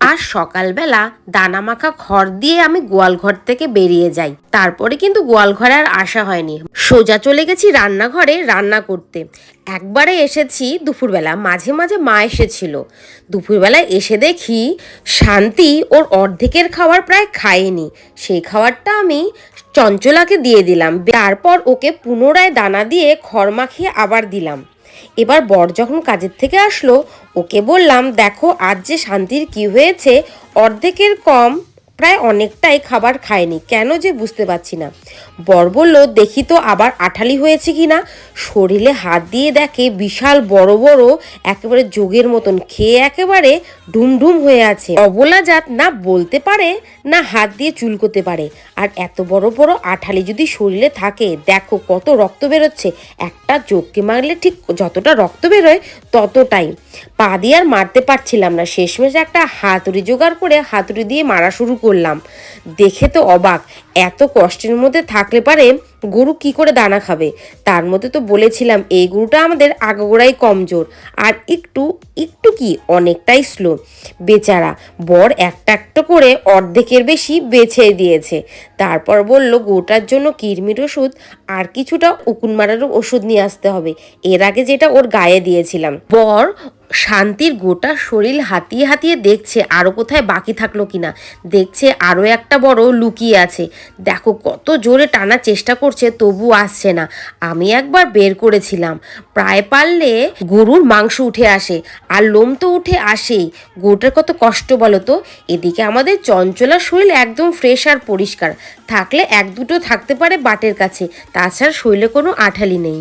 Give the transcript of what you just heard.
আর সকালবেলা দানা মাখা খড় দিয়ে আমি গোয়াল ঘর থেকে বেরিয়ে যাই। তারপরে কিন্তু গোয়াল ঘরে আর আসা হয়নি। সোজা চলে গেছি রান্নাঘরে রান্না করতে। একবারে এসেছি দুপুরবেলা, মাঝে মাঝে মা এসেছিল। দুপুরবেলা এসে দেখি শান্তি ওর অর্ধেকের খাবার প্রায় খায়নি। সেই খাবারটা আমি চঞ্চলাকে দিয়ে দিলাম। তারপর ওকে পুনরায় দানা দিয়ে খড় মাখিয়ে আবার দিলাম। এবার বর যখন কাজের থেকে আসলো, ওকে বললাম, দেখো, আজ যে শান্তির কি হয়েছে, অর্ধেকের কম প্রায় অনেকটাই খাবার খায়নি। কেন যে বুঝতে পারছি না। বর বলল, দেখি তো আবার আঠালি হয়েছে কি না শরীরে হাত দিয়ে দেখে বিশাল বড় বড়, একেবারে যোগের মতন, খেয়ে একেবারে ঢুমঢুম হয়ে আছে। অবলা জাত না বলতে পারে, না হাত দিয়ে চুলকোতে পারে। আর এত বড় বড় আঠালি যদি শরীরে থাকে, দেখো কত রক্ত বেরোচ্ছে। একটা চোখকে মারলে ঠিক যতটা রক্ত বেরোয়, ততটাই। পা দিয়ে আর মারতে পারছিলাম না। শেষমেশ একটা হাতুড়ি জোগাড় করে হাতুড়ি দিয়ে মারা শুরু করলাম। দেখে তো অবাক, এত কষ্টের মধ্যে থাকলে পারে গরু কি করে দানা খাবে? তার মধ্যে তো বলেছিলাম, এই গরুটা আমাদের আগাগোড়াই কমজোর, আর একটু একটু কি অনেকটাই স্লো বেচারা বর একটা একটা করে অর্ধেকের বেশি বেছে দিয়েছে। তারপর বলল, গরুটার জন্য কিরমির ওষুধ আর কিছুটা উকুন মারারও ওষুধ নিয়ে আসতে হবে। এর আগে যেটা ওর গায়ে দিয়েছিলাম। বর শান্তির গোটা শরীর হাতিয়ে হাতিয়ে দেখছে আরও কোথায় বাকি থাকল কিনা। দেখছে আরও একটা বড় লুকিয়ে আছে। দেখো কত জোরে টানার চেষ্টা করছে তবু আসছে না। আমি একবার বের করেছিলাম। প্রায় পারলে গরুর মাংস উঠে আসে, আর লোম তো উঠে আসেই। গরুটার কত কষ্ট বলো তো? এদিকে আমাদের চঞ্চলা শরীর একদম ফ্রেশ আর পরিষ্কার। থাকলে এক দুটো থাকতে পারে বাটের কাছে। তাছাড়া শরীরে কোনো আঠালি নেই।